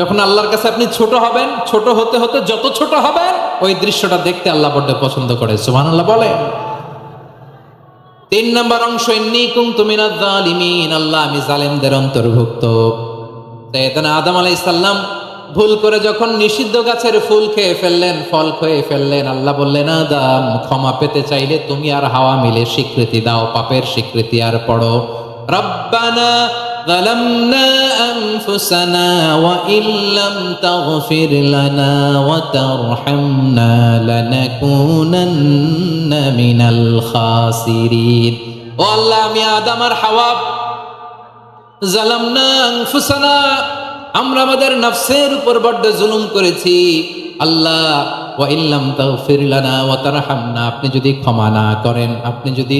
যখন আল্লাহর কাছে আপনি ছোট হবেন, ছোট হতে হতে যত ছোট হবেন, ওই দৃশ্যটা দেখতে আল্লাহ বড্ড পছন্দ করে। সুবহানাল্লাহ বলে। তিন নম্বর অংশ আল্লাহ আমি জালেমদের অন্তর্ভুক্ত। আদম আলাইহিস সালাম ভুল করে যখন নিষিদ্ধ গাছের ফুল খেয়ে ফেললেন, ফল খেয়ে ফেললেন, আল্লাহ বললেন, আদম, ক্ষমা পেতে চাইলে তুমি আর হাওয়া মিলে স্বীকৃতি দাও, পাপের স্বীকৃতি আর পড়ো। রব্বানা ظلمنا أنفسنا وإن لم تغفر لنا وترحمنا لنكونن من الخاسرين ও আল্লাহ আমি আদম আর হাওয়া জালামনা আনফুসানা আমরা আমাদের নফসের উপর বড্ড জুলুম করেছি আল্লাহ ওয়া ইল্লাম তাগফির লানা ওয়া তারহামনা আপনি যদি ক্ষমা না করেন আপনি যদি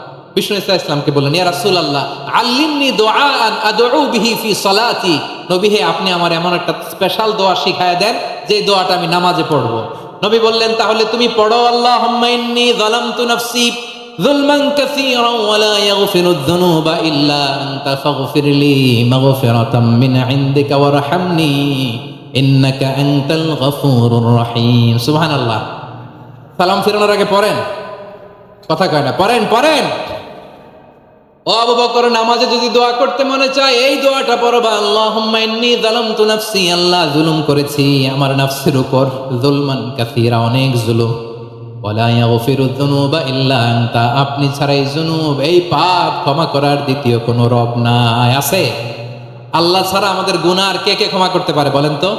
বিষ্ণু ইসলাম ইসলামকে বললেন, ইয়া রাসুল আল্লাহ আল্লিমনি বিহি ফি সলাতি। নবী হে, আপনি আমার এমন একটা স্পেশাল দোয়া শিখায় দেন, যে দোয়াটা আমি নামাজে পড়ব। নবী বললেন, তাহলে তুমি পড়ো আল্লাহ হুম্মাইন্নি যালামতু নাফসি যুলমান কাসীরা ওয়া লা যুনুবা ইল্লা আনতা ফাগফিরলি মাগফিরাতাম মিন ইনদিকা ইন্নাকা আনতাল গফুরুর রহিম। সুবহানাল্লাহ। সালাম ফিরানোর আগে পড়েন। কথা কয় না, পড়েন পড়েন। আবু বকর, নামাজে যদি দোয়া করতে মনে চায়, এই দোয়াটা পড়বা আল্লাহুম্মা ইন্নী যালামতু নাফসি, আল্লাহ জুলুম করেছি, আমার নাফসের উপর জুলমান কাসীরা, অনেক জুলুম। ওয়ালা ইয়াগফিরু যুনুবা ইল্লা আনতা, আপনি ছাড়াই জুনুব, এই পাপ ক্ষমা করার দ্বিতীয় কোনো রব নাই, আছে? আল্লাহ ছাড়া আমাদের গুনাহ আর কে কে ক্ষমা করতে পারে বলেন তো?